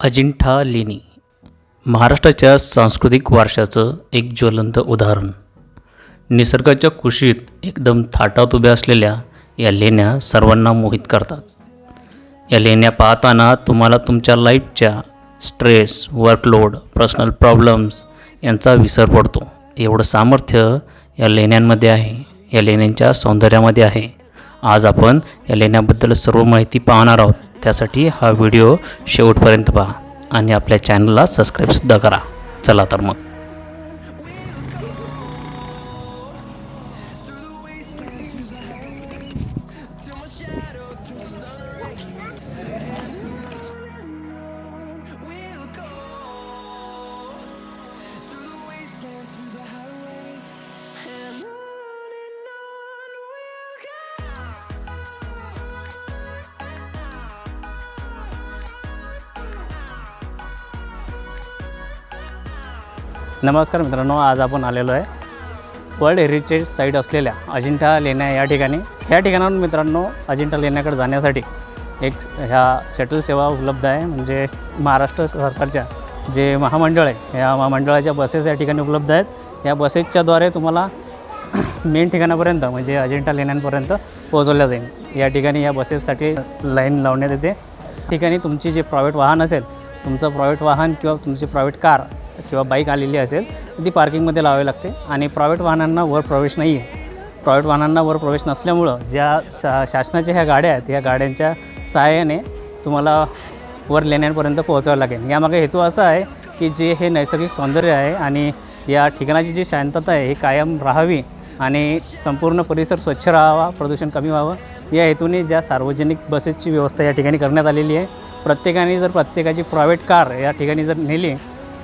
अजिंठा लेणी महाराष्ट्राच्या सांस्कृतिक वारशाचं एक ज्वलंत उदाहरण. निसर्गाच्या कुशीत एकदम थाटात उभ्या असलेल्या या लेण्या सर्वांना मोहित करतात. या लेण्या पाहताना तुम्हाला तुमच्या लाईफच्या स्ट्रेस वर्कलोड पर्सनल प्रॉब्लेम्स यांचा विसर पडतो. एवढं सामर्थ्य या लेण्यांमध्ये आहे या लेण्यांच्या सौंदर्यामध्ये आहे. आज आपण या लेण्याबद्दल सर्व माहिती पाहणार आहोत. त्यासाठी हा व्हिडिओ शेवटपर्यंत पहा आणि आपल्या चॅनलला सबस्क्राईबसुद्धा करा. चला तर मग. नमस्कार मित्रांनो आज आपण आलेलो आहे वर्ल्ड हेरिटेज साईट असलेल्या अजिंठा लेण्या या ठिकाणी. ह्या ठिकाणाहून मित्रांनो अजिंठा लेण्याकडे जाण्यासाठी एक ह्या शटल सेवा उपलब्ध आहे. म्हणजे महाराष्ट्र सरकारच्या जे महामंडळ आहे या महामंडळाच्या बसेस या ठिकाणी उपलब्ध आहेत. या बसेसच्याद्वारे तुम्हाला मेन ठिकाणापर्यंत म्हणजे अजिंठा लेण्यांपर्यंत पोहोचवल्या जाईल. या ठिकाणी या बसेससाठी लाईन लावण्यात येते. ठिकाणी तुमची जे प्रायव्हेट वाहन असेल तुमचं प्रायव्हेट वाहन किंवा तुमची प्रायव्हेट कार किंवा बाईक आलेली असेल ती पार्किंगमध्ये लावावी लागते. आणि प्रायव्हेट वाहनांना वर प्रवेश नाही आहे. प्रायव्हेट वाहनांना वर प्रवेश नसल्यामुळं ज्या शा शासनाच्या ह्या गाड्या आहेत या गाड्यांच्या सहाय्याने तुम्हाला वर लेण्यांपर्यंत पोहोचावं लागेल. यामागे हेतू असा आहे की जे हे नैसर्गिक सौंदर्य आहे आणि या ठिकाणाची जी शांतता आहे ही कायम राहावी आणि संपूर्ण परिसर स्वच्छ राहावा प्रदूषण कमी व्हावं. या हेतूने ज्या सार्वजनिक बसेसची व्यवस्था या ठिकाणी करण्यात आलेली आहे प्रत्येकाने जर प्रत्येकाची प्रायव्हेट कार या ठिकाणी जर नेली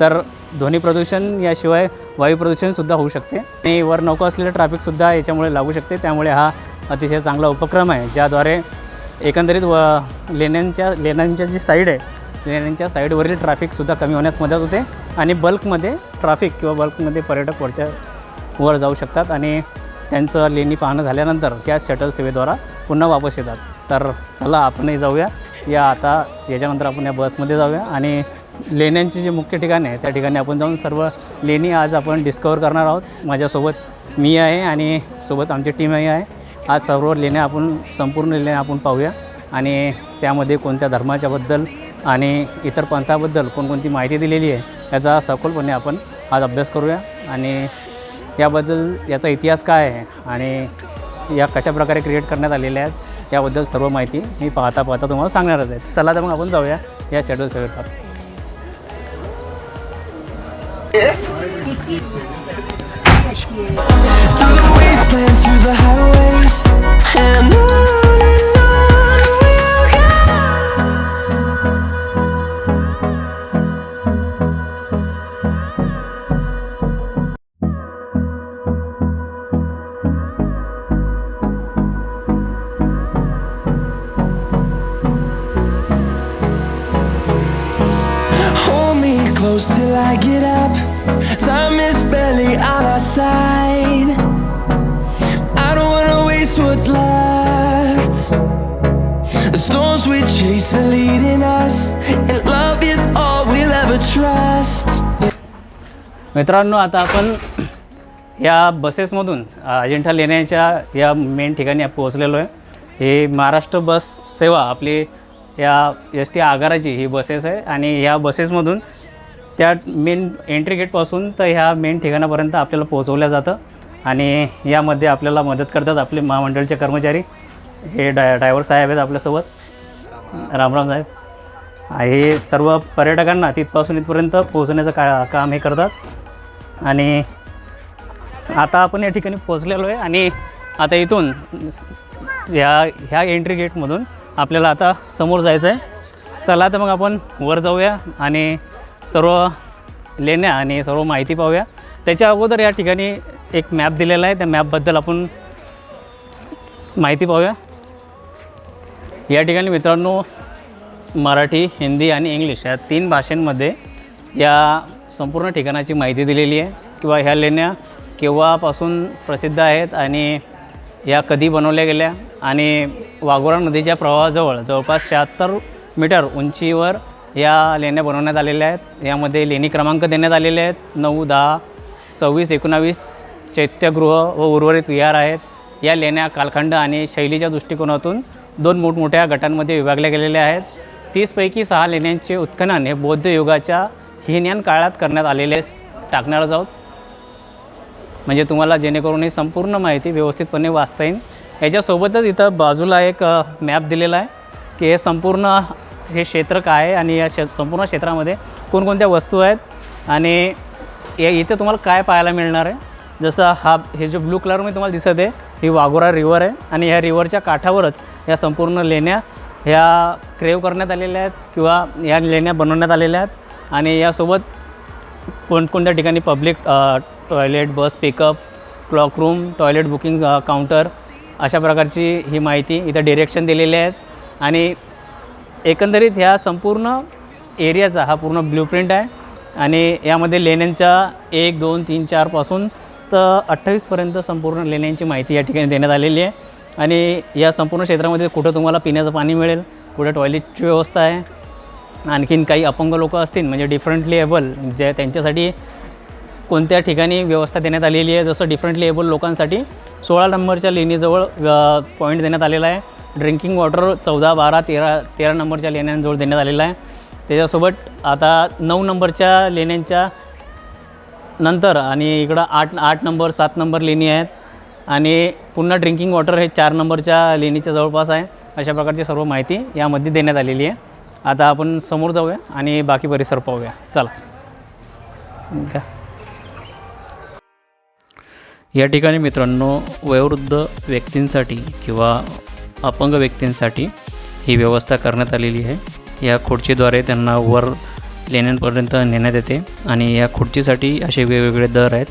तर ध्वनी प्रदूषण याशिवाय वायू प्रदूषणसुद्धा होऊ शकते. आणि वर नको असलेलं ट्रॅफिकसुद्धा याच्यामुळे लागू शकते. त्यामुळे हा अतिशय चांगला उपक्रम आहे ज्याद्वारे एकंदरीत व लेण्यांच्या लेण्यांच्या जी साईड आहे लेण्यांच्या साईडवरील ट्रॅफिकसुद्धा कमी होण्यास मदत होते. आणि बल्कमध्ये ट्रॅफिक किंवा बल्कमध्ये पर्यटक वरच्या वर जाऊ शकतात. आणि त्यांचं लेणी पाहणं झाल्यानंतर या शटल सेवेद्वारा पुन्हा वापस येतात. तर चला आपणही जाऊया. या आता याच्यानंतर आपण या बसमध्ये जाऊया. आणि लेण्यांची जे मुख्य ठिकाण आहे त्या ठिकाणी आपण जाऊन सर्व लेणी आज आपण डिस्कवर करणार आहोत. माझ्यासोबत मी आहे आणि सोबत आमची टीमही आहे. आज सर्व लेण्या आपण संपूर्ण लेण्या आपण पाहूया. आणि त्यामध्ये कोणत्या धर्माच्याबद्दल आणि इतर पंथाबद्दल कोणकोणती माहिती दिलेली आहे याचा सखोलपणे आपण आज अभ्यास करूया. आणि याबद्दल याचा इतिहास काय आहे आणि या कशा प्रकारे क्रिएट करण्यात आलेल्या आहेत याबद्दल सर्व माहिती मी पाहता पाहता तुम्हाला सांगणारच आहे. चला तर मग आपण जाऊया या शेड्यूल सेवेवर Through the wastelands, through the highways, and close till I get up. Time is barely on our side. I don't wanna waste what's left. The storms we chase are leading us, and love is all we'll ever trust. मित्रांनो आता आपण या बसेसमधून अजिंठा लेण्याच्या या main ठिकाणी पोहोचलेलो आहे हे महाराष्ट्र बस सेवा आपली या एस टी आगाराची ही बसेस आहे आणि या बसेसमधून त्या मेन एंट्री गेटपासून तर ह्या मेन ठिकाणापर्यंत आपल्याला पोहोचवल्या जातं. आणि यामध्ये आपल्याला मदत करतात आपले महामंडळचे कर्मचारी. हे डाय ड्रायव्हर साहेब आहेत आपल्यासोबत. रामराम साहेब. हे सर्व पर्यटकांना तिथपासून इथपर्यंत पोहोचण्याचं का काम हे करतात. आणि आता आपण या ठिकाणी पोहोचलेलो आहे. आणि आता इथून ह्या ह्या एंट्री गेटमधून आपल्याला आता समोर जायचं आहे चला तर मग आपण वर जाऊया. आणि सर्व लेण्या आणि सर्व माहिती पाहूया. त्याच्या अगोदर या ठिकाणी एक मॅप दिलेला आहे. त्या मॅपबद्दल आपण माहिती पाहूया. या ठिकाणी मित्रांनो मराठी हिंदी आणि इंग्लिश या तीन भाषांमध्ये या संपूर्ण ठिकाणाची माहिती दिलेली आहे. किंवा ह्या लेण्या केव्हापासून प्रसिद्ध आहेत आणि या कधी बनवल्या गेल्या आणि वाघोरा नदीच्या प्रवाहाजवळ जवळपास शहात्तर मीटर उंचीवर या लेण्या बनवण्यात आलेल्या आहेत. यामध्ये लेणी क्रमांक देण्यात आलेले आहेत. नऊ दहा सव्वीस एकोणावीस चैत्यगृह व उर्वरित विहार आहेत. या लेण्या कालखंड आणि शैलीच्या दृष्टिकोनातून दोन मोठमोठ्या गटांमध्ये विभागल्या गेलेल्या आहेत. तीसपैकी सहा लेण्यांचे उत्खनन हे बौद्ध युगाच्या हिन्यान काळात करण्यात आलेले टाकणार आहोत. म्हणजे तुम्हाला जेणेकरून ही संपूर्ण माहिती व्यवस्थितपणे वाचता येईल. याच्यासोबतच इथं बाजूला एक मॅप दिलेला आहे की हे संपूर्ण हे क्षेत्र काय आहे आणि या क्षे संपूर्ण क्षेत्रामध्ये कोणकोणत्या वस्तू आहेत आणि या इथे तुम्हाला काय पाहायला मिळणार आहे? जसं हा हे जो ब्लू कलरमध्ये तुम्हाला दिसत आहे ही वाघोरा रिवर आहे आणि ह्या रिव्हरच्या काठावरच या संपूर्ण लेण्या ह्या क्रेव करण्यात आलेल्या आहेत किंवा या लेण्या बनवण्यात आलेल्या आहेत आणि यासोबत कोणकोणत्या ठिकाणी public toilet bus pickup cloak room toilet booking counter अशा प्रकारची ही माहिती इथं डिरेक्शन दिलेली आहेत आणि एकंदरीत ह्या संपूर्ण एरियाचा हा पूर्ण ब्ल्यूप्रिंट आहे. आणि यामध्ये लेण्यांच्या एक दोन तीन चारपासून तर अठ्ठावीसपर्यंत संपूर्ण लेण्यांची माहिती या ठिकाणी देण्यात आलेली आहे. आणि या संपूर्ण क्षेत्रामध्ये कुठं तुम्हाला पिण्याचं पाणी मिळेल कुठं टॉयलेटची व्यवस्था आहे आणखीन काही अपंग लोक असतील म्हणजे डिफरंटली एबल जे त्यांच्यासाठी कोणत्या ठिकाणी व्यवस्था देण्यात आलेली आहे जसं डिफरंटली एबल लोकांसाठी सोळा नंबरच्या लेणीजवळ पॉईंट देण्यात आलेला आहे. ड्रिंकिंग वॉटर चौदा बारा तेरा तेरा नंबरच्या लेण्यांजवळ देण्यात आलेला आहे. त्याच्यासोबत आता नऊ नंबरच्या लेण्यांच्या नंतर आणि इकडं आठ आठ नंबर सात नंबर लेणी आहेत. आणि पुन्हा ड्रिंकिंग वॉटर हे चार नंबरच्या लेणीच्या जवळपास आहे. अशा प्रकारची सर्व माहिती यामध्ये देण्यात आलेली आहे. आता आपण समोर जाऊया आणि बाकी परिसर पाहूया. चला. या ठिकाणी मित्रांनो वयोवृद्ध व्यक्तींसाठी किंवा अपंग व्यक्तींसाठी ही व्यवस्था करण्यात आलेली आहे. या खुर्चीद्वारे त्यांना वर लेण्यांपर्यंत नेण्यात येते आणि या खुर्चीसाठी असे वेगवेगळे दर आहेत.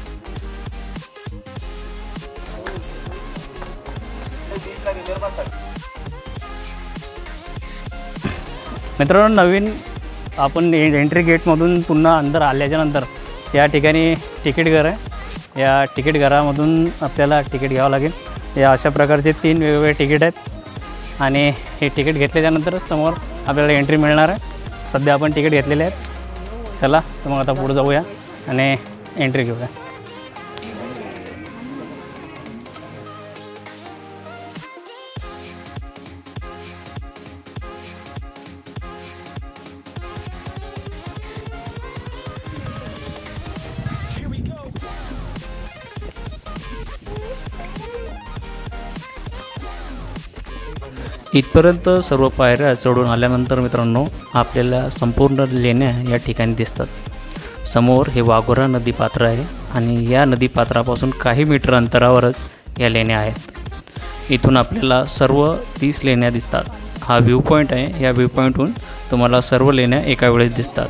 मित्रांनो नवीन आपण ए- एंट्री गेटमधून पुन्हा अंदर आल्याच्यानंतर या ठिकाणी तिकीट घर आहे. या तिकीट घरामधून आपल्याला तिकीट घ्यावं लागेल. या अशा प्रकारचे तीन वेगवेगळे तिकीट आहेत. आणि हे तिकीट घेतल्याच्यानंतर समोर आपल्याला एंट्री मिळणार आहे. सध्या आपण तिकीट घेतलेले आहेत. चला तर मग आता पुढे जाऊया आणि एंट्री घेऊया. इथपर्यंत सर्व पायऱ्या चढून आल्यानंतर मित्रांनो आपल्याला संपूर्ण लेण्या या ठिकाणी दिसतात. समोर हे वाघोरा नदीपात्र आहे आणि या नदीपात्रापासून काही मीटर अंतरावरच या लेण्या आहेत. इथून आपल्याला सर्व तीस लेण्या दिसतात. हा व्ह्यू पॉईंट आहे. या व्ह्यू पॉईंटहून तुम्हाला सर्व लेण्या एका वेळेस दिसतात.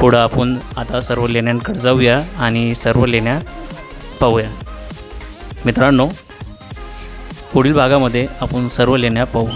पुढं आपण आता सर्व लेण्यांकडे जाऊया आणि सर्व लेण्या पाहूया. मित्रांनो पुढील भागामध्ये आपण सर्व लेण्या पाहू.